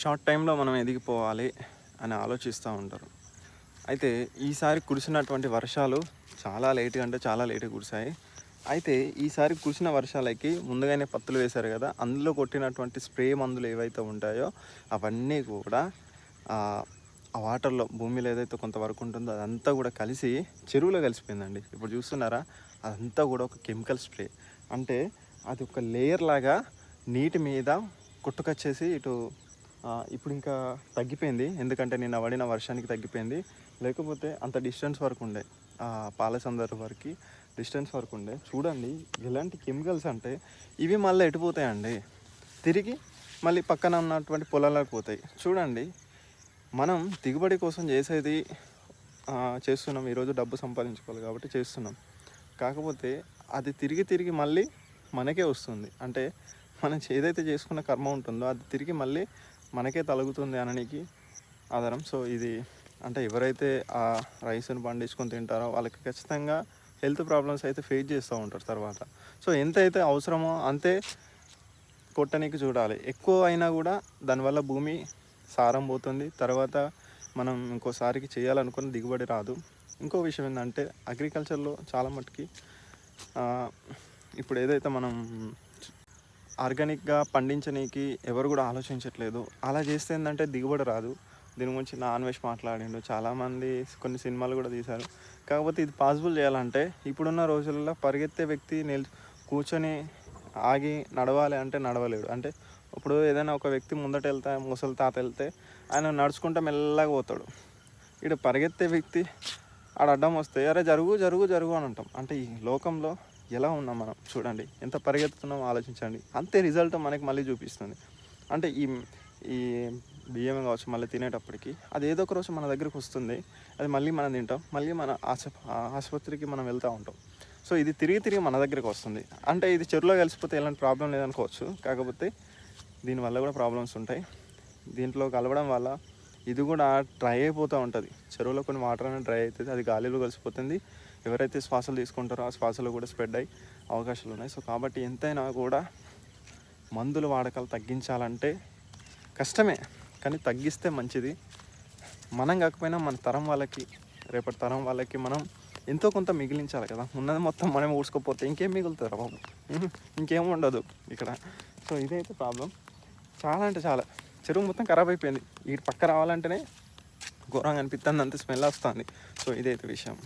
Short టైంలో మనం ఎదిగిపోవాలి అని ఆలోచిస్తూ ఉంటారు. అయితే ఈసారి కురిసినటువంటి వర్షాలు చాలా లేట్గా అంటే చాలా లేట్గా కురిశాయి. అయితే ఈసారి కురిసిన వర్షాలకి ముందుగానే పత్తులు వేశారు కదా అందులో కొట్టినటువంటి స్ప్రే మందులు ఏవైతే ఉంటాయో అవన్నీ కూడా ఆ వాటర్లో భూమిలో ఏదైతే కొంతవరకు ఉంటుందో అదంతా కూడా కలిసి చెరువులో కలిసిపోయిందండి. ఇప్పుడు చూస్తున్నారా? అదంతా కూడా ఒక కెమికల్ స్ప్రే. అంటే అది ఒక లేయర్ లాగా నీటి మీద కొట్టుకొచ్చేసి ఇటు ఇప్పుడు ఇంకా తగ్గిపోయింది. ఎందుకంటే నిన్న పడిన వర్షానికి తగ్గిపోయింది. లేకపోతే అంత డిస్టెన్స్ వరకు ఉండే. ఆ, పాలసందర్ వరకు డిస్టెన్స్ వరకు ఉండే. చూడండి ఎలాంటి కెమికల్స్ అంటే ఇవి మళ్ళీ ఎటుపోతాయండి తిరిగి మళ్ళీ పక్కన ఉన్నటువంటి పొలాలకు పోతాయి. చూడండి మనం దిగుబడి కోసం చేసేది చేస్తున్నాం. ఈరోజు డబ్బు సంపాదించుకోవాలి కాబట్టి చేస్తున్నాం. కాకపోతే అది తిరిగి తిరిగి మళ్ళీ మనకే వస్తుంది. అంటే మనం ఏదైతే చేసుకున్న కర్మ ఉంటుందో అది తిరిగి మళ్ళీ మనకే తలుగుతుంది అనడానికి ఆధారం. సో ఇది అంటే ఎవరైతే ఆ రైస్ను పండించుకొని తింటారో వాళ్ళకి ఖచ్చితంగా హెల్త్ ప్రాబ్లమ్స్ అయితే ఫేస్ చేస్తూ ఉంటారు తర్వాత. సో ఎంత అయితే అవసరమో అంతే కొట్టనికి చూడాలి. ఎక్కువ అయినా కూడా దానివల్ల భూమి సారం పోతుంది. తర్వాత మనం ఇంకోసారికి చేయాలనుకున్న దిగుబడి రాదు. ఇంకో విషయం ఏంటంటే అగ్రికల్చర్లో చాలా మట్టుకి ఇప్పుడు ఏదైతే మనం ఆర్గానిక్గా పండించనీకి ఎవరు కూడా ఆలోచించట్లేదు. అలా చేస్తే ఏంటంటే దిగుబడి రాదు. దీని గురించి నాన్ వెజ్ మాట్లాడిండు. చాలామంది కొన్ని సినిమాలు కూడా తీశారు. కాకపోతే ఇది పాసిబుల్ చేయాలంటే ఇప్పుడున్న రోజులలో పరిగెత్తే వ్యక్తి నిల్ కూర్చొని ఆగి నడవాలి అంటే నడవలేడు. అంటే ఇప్పుడు ఏదైనా ఒక వ్యక్తి ముందట వెళ్తే ముసలి తాత వెళ్తే ఆయన నడుచుకుంటా మెల్లగా పోతాడు. ఇటు పరిగెత్తే వ్యక్తి ఆడ అడ్డం వస్తే అరే జరుగు జరుగు జరుగు అని అంటాం. అంటే ఈ లోకంలో ఎలా ఉన్నాం మనం? చూడండి. ఎంత పరిగెత్తుతున్నామో ఆలోచించండి. అంతే రిజల్ట్ మనకి మళ్ళీ చూపిస్తుంది. అంటే ఈ ఈ బియ్యం కావచ్చు మళ్ళీ తినేటప్పటికి అది ఏదో ఒక రోజు మన దగ్గరకు వస్తుంది. అది మళ్ళీ మనం తింటాం. మళ్ళీ మన ఆస్ప ఆసుపత్రికి మనం వెళ్తూ ఉంటాం. సో ఇది తిరిగి తిరిగి మన దగ్గరకు వస్తుంది. అంటే ఇది చెరువులో కలిసిపోతే ఎలాంటి ప్రాబ్లం లేదనుకోవచ్చు. కాకపోతే దీనివల్ల కూడా ప్రాబ్లమ్స్ ఉంటాయి. దీంట్లో కలవడం వల్ల ఇది కూడా డ్రై అయిపోతూ ఉంటుంది. చెరువులో కొన్ని వాటర్ అనేది డ్రై అవుతుంది అది గాలిలో కలిసిపోతుంది. ఎవరైతే శ్వాసలు తీసుకుంటారో ఆ శ్వాసలు కూడా స్ప్రెడ్ అయ్యి అవకాశాలు ఉన్నాయి. సో కాబట్టి ఎంతైనా కూడా మందుల వాడకాలు తగ్గించాలంటే కష్టమే. కానీ తగ్గిస్తే మంచిది. మనం కాకపోయినా మన తరం వాళ్ళకి రేపటి తరం వాళ్ళకి మనం ఎంతో కొంత మిగిలించాలి కదా. ఉన్నది మొత్తం మనం ఊడ్చుకోపోతే ఇంకేం మిగులుతారు బాబు? ఇంకేం ఉండదు ఇక్కడ. సో ఇదైతే ప్రాబ్లం చాలా అంటే చాలా. చెరువు మొత్తం ఖరాబ్ అయిపోయింది. ఈ పక్క రావాలంటేనే ఘోరంగా అనిపిస్తుంది అంత స్మెల్ వస్తుంది. సో ఇదైతే విషయం.